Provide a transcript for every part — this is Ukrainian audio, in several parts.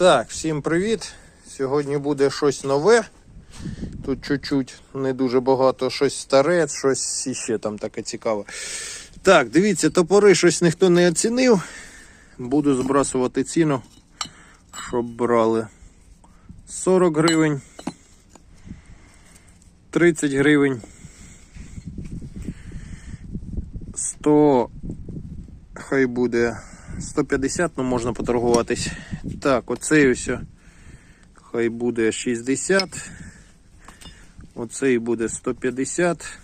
Так, всім привіт. Сьогодні буде щось нове. Тут чуть-чуть не дуже багато, щось старе, щось іще там таке цікаве. Так, дивіться, топори щось ніхто не оцінив. Буду збрасувати ціну, щоб брали 40 гривень, 30 гривень, 100, хай буде 150, ну можна поторгуватись. Так, оцей ось хай буде 60. Оцей буде 150.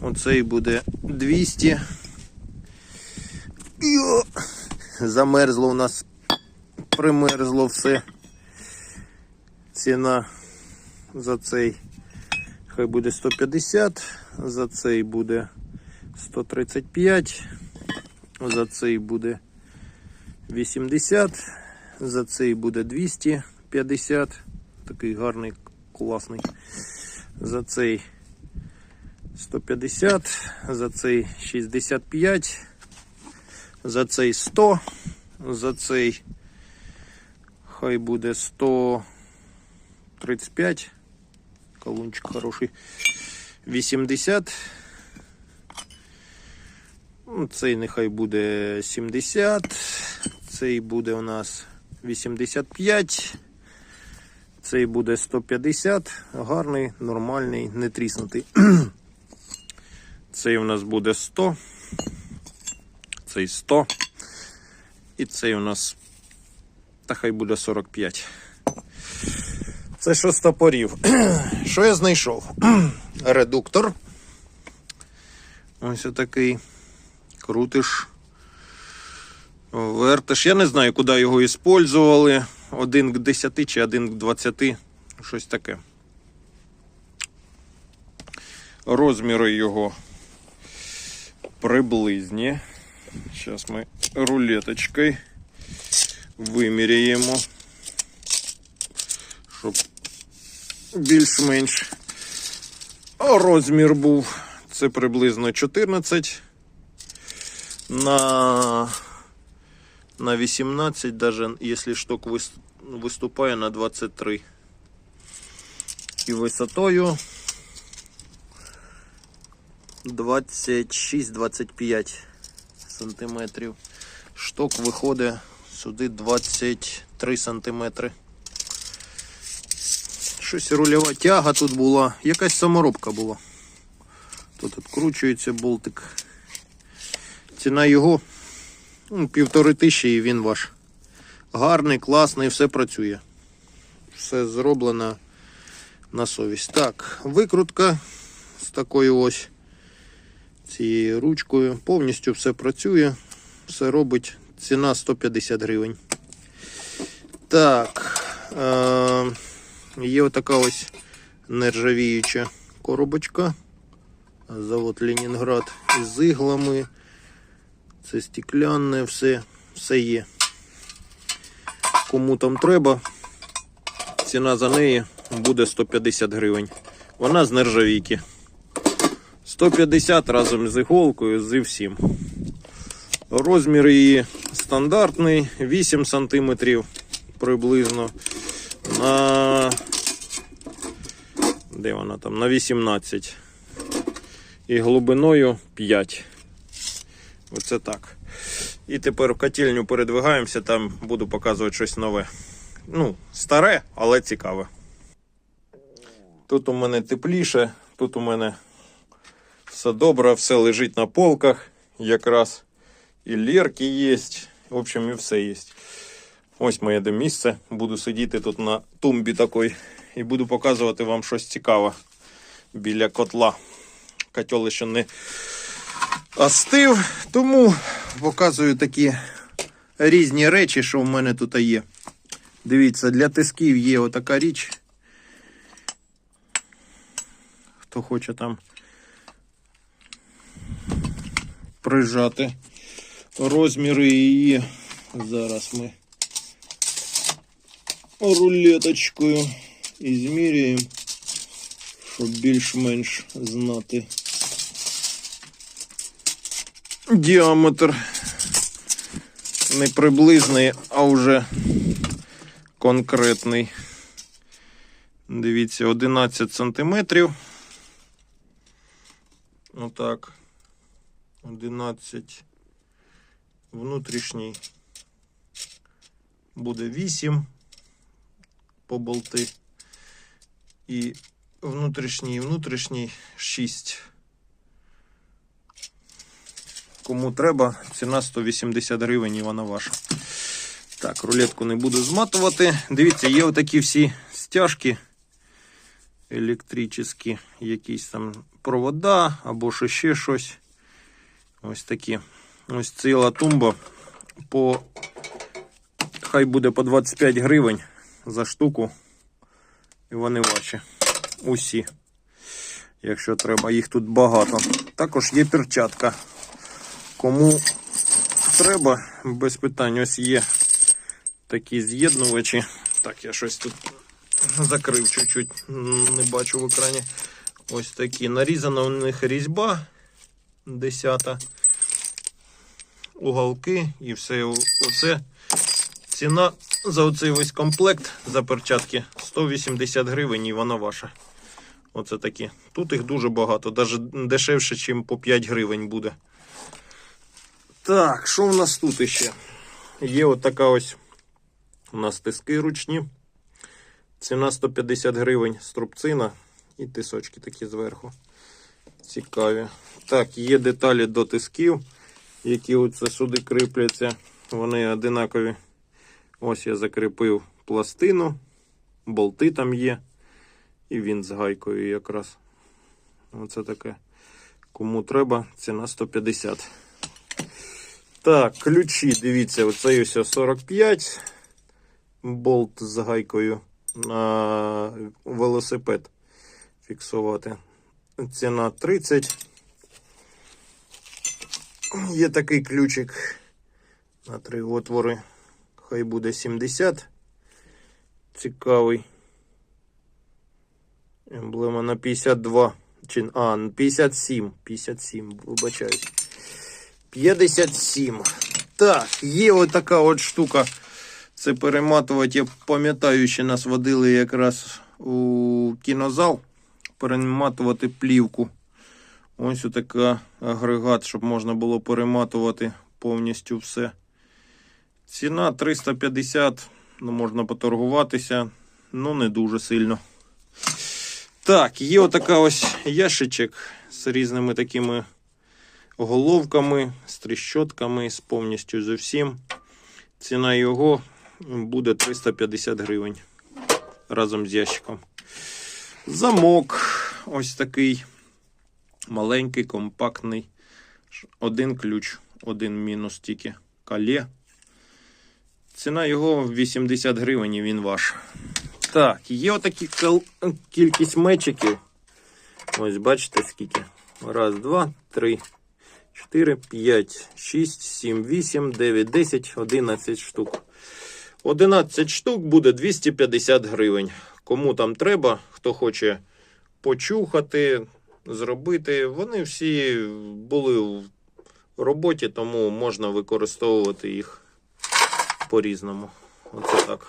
Оцей буде 200. Йо! Замерзло у нас. Примерзло все. Ціна за цей хай буде 150, за цей буде 135, за цей буде 80, за цей буде 250. Такий гарний, класний. За цей 150, за цей 65, за цей 100, за цей хай буде 135. Колунчик хороший. 80. Ну, Цей нехай буде 70. Цей буде у нас 85. Цей буде 150. Гарний, нормальний, не тріснутий. Цей у нас буде 100. Цей 100. І цей у нас. Та хай буде 45. Це що з топорів? Що я знайшов? Редуктор. Ось отакий. Крутиш. Вертиш. Я не знаю, куди його використовували. Один к 10 чи один к 20. Щось таке. Розміри його приблизні. Зараз ми рулеточкою виміряємо. Щоб більш-менш розмір був. Це приблизно 14 на, на 18, даже если шток виступає на 23. І висотою 26-25 сантиметрів. Шток виходить сюди 23 сантиметри. Щось рульова тяга тут була. Якась саморобка була. Тут відкручується болтик. Ціна його ну, півтори тисячі і він ваш. Гарний, класний, все працює. Все зроблено на совість. Так, викрутка з такою ось цією ручкою. Повністю все працює. Все робить. Ціна 150 гривень. Так. Е- Є отака ось нержавіюча коробочка. Завод Ленінград із іглами. Це стеклянне, все, все є. Кому там треба, ціна за неї буде 150 гривень. Вона з нержавійки. 150 разом з іголкою, зі всім. Розмір її стандартний, 8 см приблизно. На де вона там? На 18. І глибиною 5. Оце так. І тепер в котельню передвигаємося, там буду показувати щось нове. Ну, старе, але цікаве. Тут у мене тепліше, тут у мене все добре, все лежить на полках. Якраз і лірки є. В общем, і все є. Ось моє де місце. Буду сидіти тут на тумбі такой і буду показувати вам щось цікаве біля котла. Котел ще не остив, тому показую такі різні речі, що в мене тут є. Дивіться, для тисків є отака річ. Хто хоче там прижати розміри її. Зараз ми рулеточкою і зміряємо, щоб більш-менш знати діаметр не приблизний, а вже конкретний. Дивіться, 11 сантиметрів. Отак. 11. Внутрішній буде 8 по болти. І внутрішній, і внутрішній 6. Кому треба, ціна 180 гривень і вона ваша. Так, рулетку не буду зматувати. Дивіться, є отакі всі стяжки електричні, якісь там провода або що ще щось. Ось такі. Ось ціла тумба по. Хай буде по 25 гривень за штуку. І вони ваші. Усі. Якщо треба, їх тут багато. Також є перчатка. Кому треба, без питань, ось є такі з'єднувачі. Так, я щось тут закрив чуть-чуть, не бачу в екрані. Ось такі. Нарізана у них різьба 10. Уголки і все оце. Ціна за оцей весь комплект за перчатки 180 гривень і вона ваша. Оце такі. Тут їх дуже багато, навіть дешевше, ніж по 5 гривень буде. Так, що в нас тут іще? Є отака ось у нас тиски ручні. Ціна 150 гривень струбцина і тисочки такі зверху. Цікаві. Так, є деталі до тисків, які оце сюди кріпляться. Вони одинакові. Ось я закріпив пластину, болти там є. І він з гайкою якраз. Оце таке. Кому треба, ціна 150. Так, ключі, дивіться, оцей ось 45 болт з гайкою на велосипед фіксувати. Ціна 30. Є такий ключик на три отвори. Хай буде 70. Цікавий. Емблема на 52. Чи, а, на 57. 57, вибачаюсь. 57. Так, є отака от штука. Це перематувати. Я пам'ятаю, що нас водили якраз у кінозал. Перематувати плівку. Ось отака агрегат, щоб можна було перематувати повністю все. Ціна 350. Ну, можна поторгуватися. Ну, не дуже сильно. Так, є отака ось ящичок з різними такими головками, з тріщотками, з повністю з усім. Ціна його буде 350 гривень разом з ящиком. Замок ось такий маленький, компактний. Один ключ, один мінус тільки калє. Ціна його 80 гривень і він ваш. Так, є отакі кількість мечиків. Ось бачите скільки. Раз, два, три, чотири, п'ять, шість, сім, вісім, дев'ять, десять, одинадцять штук. 11 штук буде 250 гривень. Кому там треба, хто хоче почухати, зробити. Вони всі були в роботі, тому можна використовувати їх по-різному. Оце так.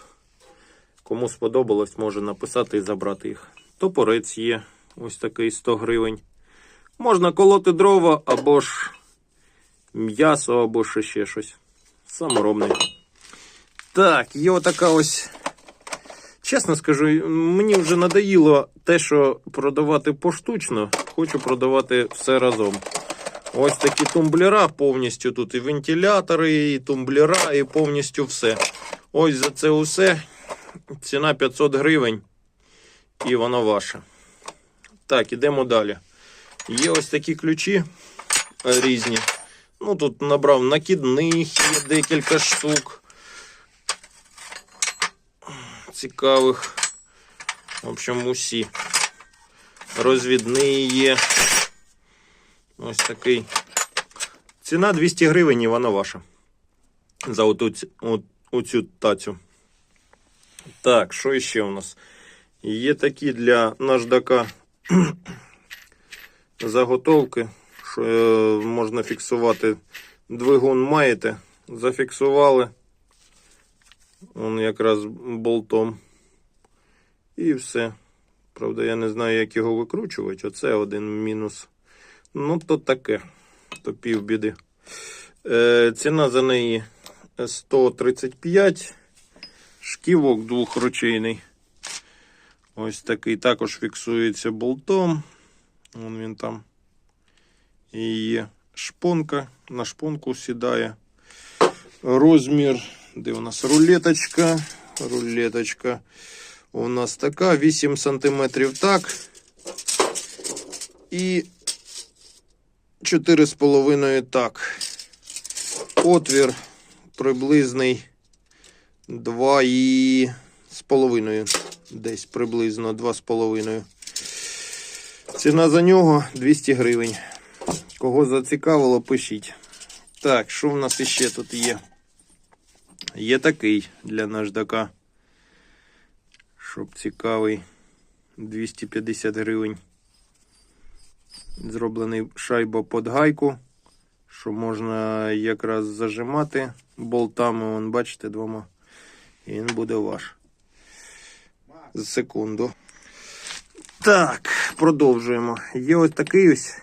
Кому сподобалось, може написати і забрати їх. Топорець є. Ось такий 100 гривень. Можна колоти дрова або ж м'ясо, або ще, ще щось. Саморобний. Так, є отака ось. Чесно скажу, мені вже надоїло те, що продавати поштучно, хочу продавати все разом. Ось такі тумблера повністю тут і вентилятори, і тумблера, і повністю все. Ось за це усе. Ціна 500 гривень. І воно ваше. Так, ідемо далі. Є ось такі ключі різні. Ну, тут набрав накидних, є декілька штук. Цікавих. В общем, усі. Розвідний є. Ось такий. Ціна 200 гривень і вона ваша. За оту, от, оцю тацю. Так, що ще у нас? Є такі для наждака заготовки, що е, можна фіксувати. Двигун маєте, зафіксували. Он якраз болтом. І все. Правда, я не знаю, як його викручувати. Оце один мінус. Ну, то таке. То півбіди. Е, ціна за неї 135. Шківок двохручейний. Ось такий також фіксується болтом. Вон він там. І шпонка. На шпонку сідає. Розмір. Де у нас рулеточка? Рулеточка. У нас така 8 см так. І 4,5 так. Отвір приблизний 2 і з половиною. Десь приблизно 2,5. Ціна за нього 200 гривень. Кого зацікавило, пишіть. Так, що в нас іще тут є? Є такий для наждака. Щоб цікавий. 250 гривень. Зроблений шайба під гайку, що можна якраз зажимати болтами, вон, бачите, двома. І він буде ваш. За секунду. Так, продовжуємо. Є ось такий ось.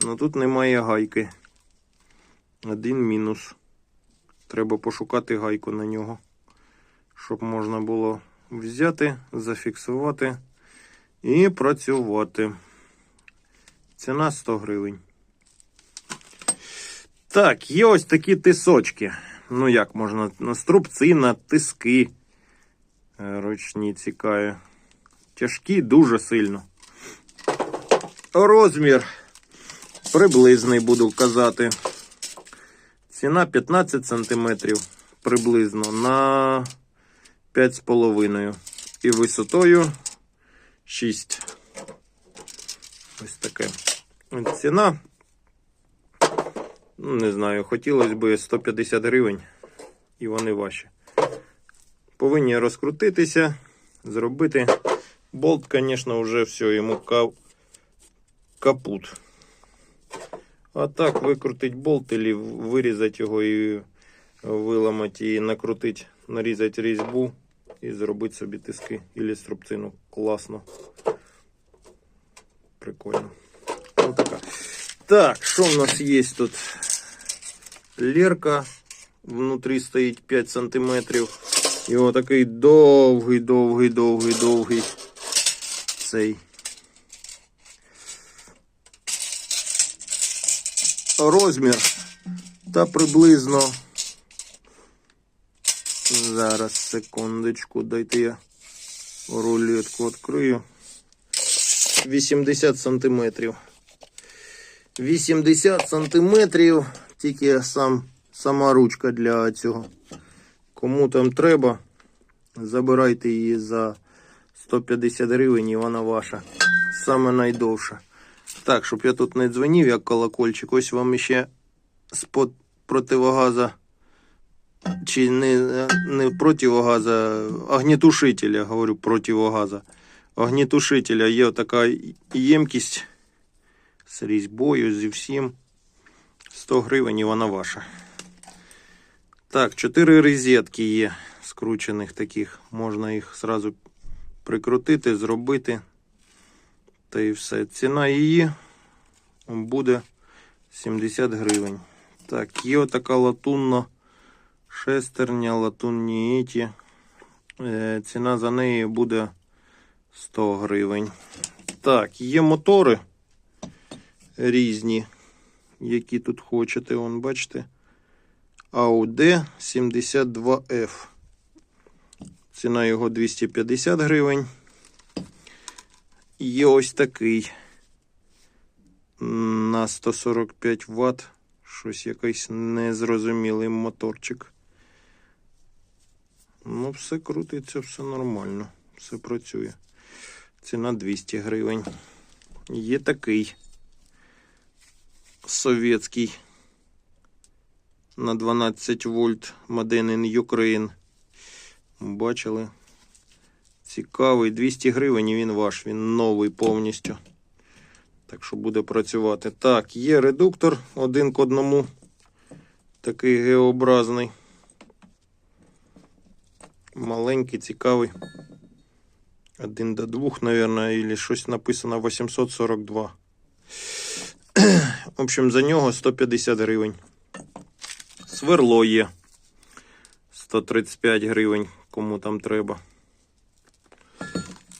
Ну тут немає гайки. Один мінус. Треба пошукати гайку на нього, щоб можна було взяти, зафіксувати і працювати. Ціна 100 гривень. Так, є ось такі тисочки. Ну, як можна, на струбці, на тиски. Е, Ручні цікаві. Тяжкі дуже сильно. Розмір приблизний буду казати. Ціна 15 см приблизно на 5,5 і висотою 6. Ось таке. Ціна. Ну, не знаю, хотілося б 150 гривень, і вони ваші. Повинні розкрутитися, зробити. Болт, звісно, вже все, йому кав... капут. А так викрутить болт или вирізати його і виламати, і накрутити, нарізати різьбу і зробити собі тиски или струбцину. Класно. Прикольно. Ну, така. Так, що в нас є тут? Лерка. Внутрі стоїть 5 сантиметрів. І отакий довгий, довгий, довгий, довгий цей. Розмір та приблизно. Зараз секундочку, дайте я рулетку відкрию. 80 сантиметрів. 80 сантиметрів, тільки сам, сама ручка для цього. Кому там треба, забирайте її за 150 гривень і вона ваша. Саме найдовша. Так, щоб я тут не дзвонив, як колокольчик, ось вам ще з-под противогаза. Чи не, не противогаза, огнетушителя, говорю противогаза. Огнетушителя є така ємкість з різьбою, зі всім. 100 гривень і вона ваша. Так, 4 розетки є скручених таких. Можна їх зразу прикрутити, зробити. Та і все. Ціна її буде 70 гривень. Так, є отака латунна шестерня, латунні іті. Е, Ціна за неї буде 100 гривень. Так, є мотори різні, які тут хочете. Вон, бачите. AUD 72F. Ціна його 250 гривень. Є ось такий на 145 Вт. Щось якийсь незрозумілий моторчик. Ну, все крутиться, все нормально, все працює. Ціна 200 гривень. Є такий совєтський на 12 вольт Made in Ukraine. Бачили? Цікавий, 200 гривень і він ваш, він новий повністю. Так що буде працювати. Так, є редуктор один к одному. Такий геобразний. Маленький, цікавий. Один до двох, наверное, или щось написано 842. В общем, за нього 150 гривень. Сверло є. 135 гривень, кому там треба.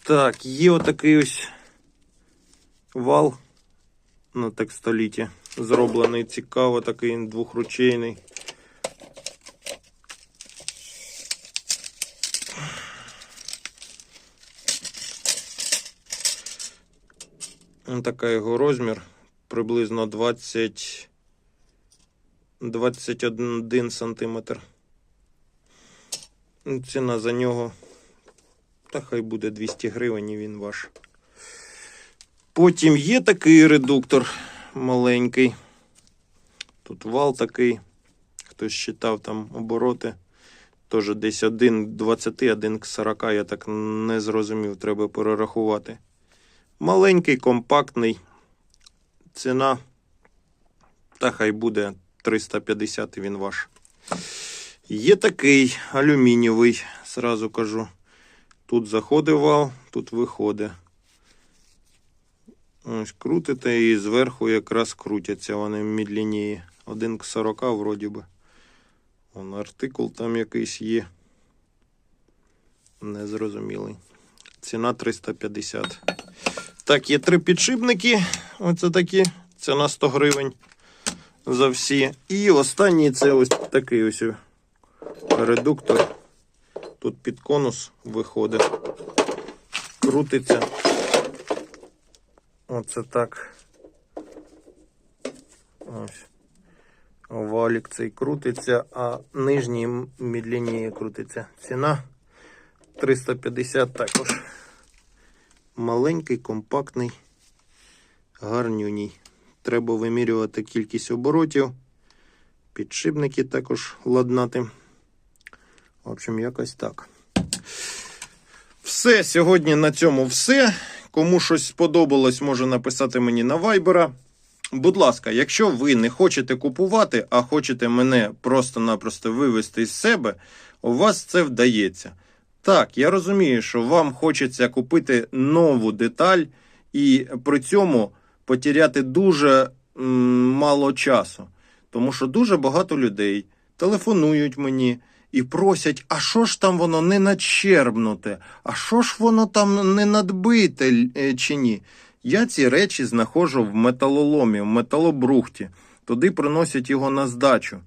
Так, є отакий ось вал на текстоліті. Зроблений цікаво, такий двохручейний. Така його розмір. Приблизно 20 21 сантиметр. Ціна за нього. Та хай буде 200 гривень і він ваш. Потім є такий редуктор маленький. Тут вал такий. Хтось считав там обороти. Теж десь 1 20, 1 к 40, я так не зрозумів, треба перерахувати. Маленький, компактний. Ціна. Та хай буде 350 і він ваш. Є такий алюмінієвий, сразу кажу. Тут заходить вал, тут виходить. Ось крутите і зверху якраз крутяться вони медленніє. 1 к 40 вроді би. Вон артикул там якийсь є. Незрозумілий. Ціна 350. Так, є три підшипники. Оце такі. Ціна 100 гривень за всі. І останній це ось такий ось редуктор. Тут під конус виходить. Крутиться. Оце так. Ось. Валік цей крутиться, а нижній медленніє крутиться. Ціна 350 також. Маленький, компактний, гарнюній. Треба вимірювати кількість оборотів. Підшипники також ладнати. В общем, якось так. Все, сьогодні на цьому все. Кому щось сподобалось, може написати мені на Viber. Будь ласка, якщо ви не хочете купувати, а хочете мене просто-напросто вивести з себе, у вас це вдається. Так, я розумію, що вам хочеться купити нову деталь і при цьому потеряти дуже мало часу. Тому що дуже багато людей телефонують мені і просять, а що ж там воно не надщербнуте, а що ж воно там не надбите е, чи ні. Я ці речі знаходжу в металоломі, в металобрухті. Туди приносять його на здачу.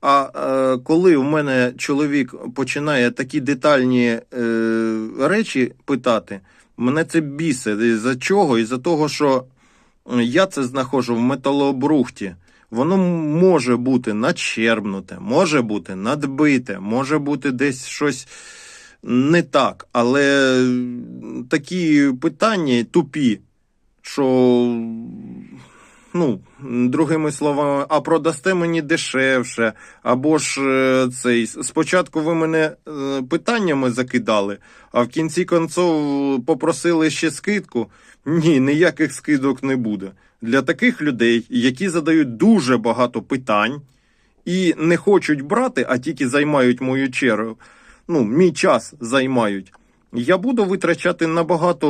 А е, коли у мене чоловік починає такі детальні е, речі питати, мене це бісить. Із-за чого? Із-за того, що я це знаходжу в металобрухті. Воно може бути начербнуте, може бути надбите, може бути десь щось не так. Але такі питання тупі, що, ну, другими словами, а продасте мені дешевше, або ж е, цей. Спочатку ви мене е, питаннями закидали, а в кінці концов попросили ще скидку. Ні, ніяких скидок не буде. Для таких людей, які задають дуже багато питань і не хочуть брати, а тільки займають мою чергу, ну, мій час займають. Я буду витрачати набагато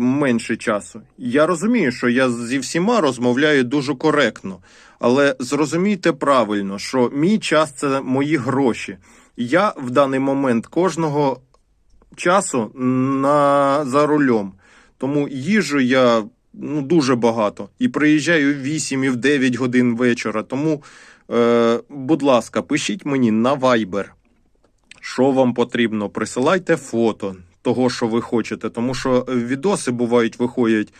менше часу. Я розумію, що я зі всіма розмовляю дуже коректно, але зрозумійте правильно, що мій час це мої гроші. Я в даний момент кожного часу на, за рулем. Тому їжу я ну, дуже багато і приїжджаю в 8 і в 9 годин вечора. Тому, е, будь ласка, пишіть мені на Viber, що вам потрібно. Присилайте фото того, що ви хочете, тому що відоси бувають, виходять.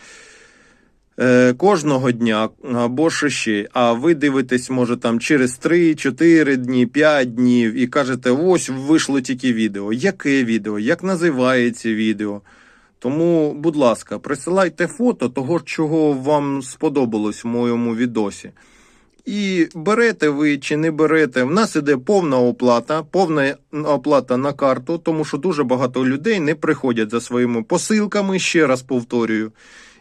е, Кожного дня або ж ще, а ви дивитесь, може, там через 3, 4 дні, 5 днів і кажете, ось вийшло тільки відео. Яке відео? Як називається відео? Тому, будь ласка, присилайте фото того, чого вам сподобалось в моєму відосі. І берете ви чи не берете. В нас іде повна оплата, повна оплата на карту, тому що дуже багато людей не приходять за своїми посилками, ще раз повторюю.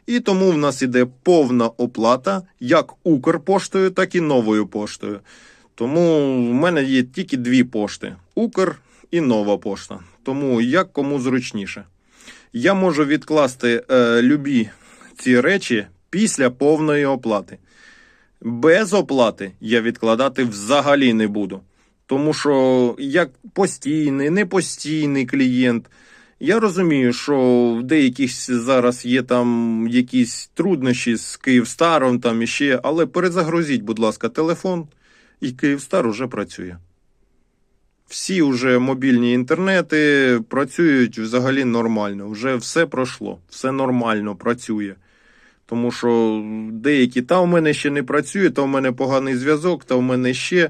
І тому в нас іде повна оплата як Укрпоштою, так і новою поштою. Тому в мене є тільки дві пошти: Укр і нова пошта. Тому як кому зручніше. Я можу відкласти е, любі ці речі після повної оплати. Без оплати я відкладати взагалі не буду. Тому що як постійний, непостійний клієнт, я розумію, що в деяких зараз є там якісь труднощі з Київстаром там іще, але перезагрузіть, будь ласка, телефон, і Київстар уже працює. Всі вже мобільні інтернети працюють взагалі нормально. Вже все пройшло, все нормально працює. Тому що деякі, та в мене ще не працює, та в мене поганий зв'язок, та в мене ще.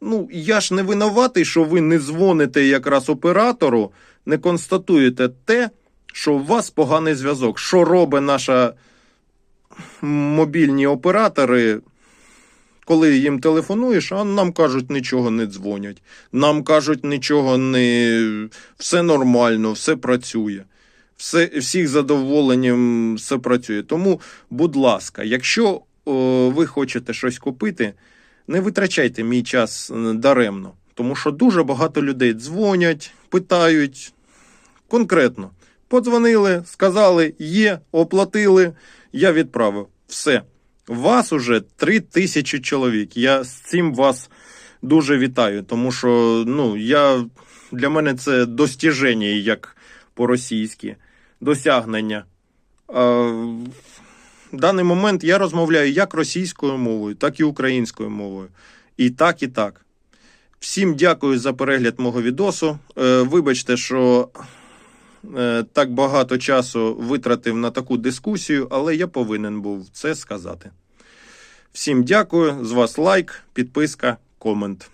Ну, я ж не винуватий, що ви не дзвоните якраз оператору, не констатуєте те, що у вас поганий зв'язок. Що робить наша мобільні оператори, коли їм телефонуєш, а нам кажуть, нічого не дзвонять. Нам кажуть, нічого не все нормально, все працює. Все, всіх задоволенням все працює. Тому, будь ласка, якщо о, ви хочете щось купити, не витрачайте мій час е, даремно. Тому що дуже багато людей дзвонять, питають конкретно. Подзвонили, сказали, є, оплатили, я відправив. Все. Вас уже три тисячі чоловік. Я з цим вас дуже вітаю, тому що ну, я, для мене це достіження, як по-російськи, досягнення. В даний момент я розмовляю як російською мовою, так і українською мовою. І так, і так. Всім дякую за перегляд мого відосу. Е, вибачте, що е, так багато часу витратив на таку дискусію, але я повинен був це сказати. Всім дякую. З вас лайк, підписка, комент.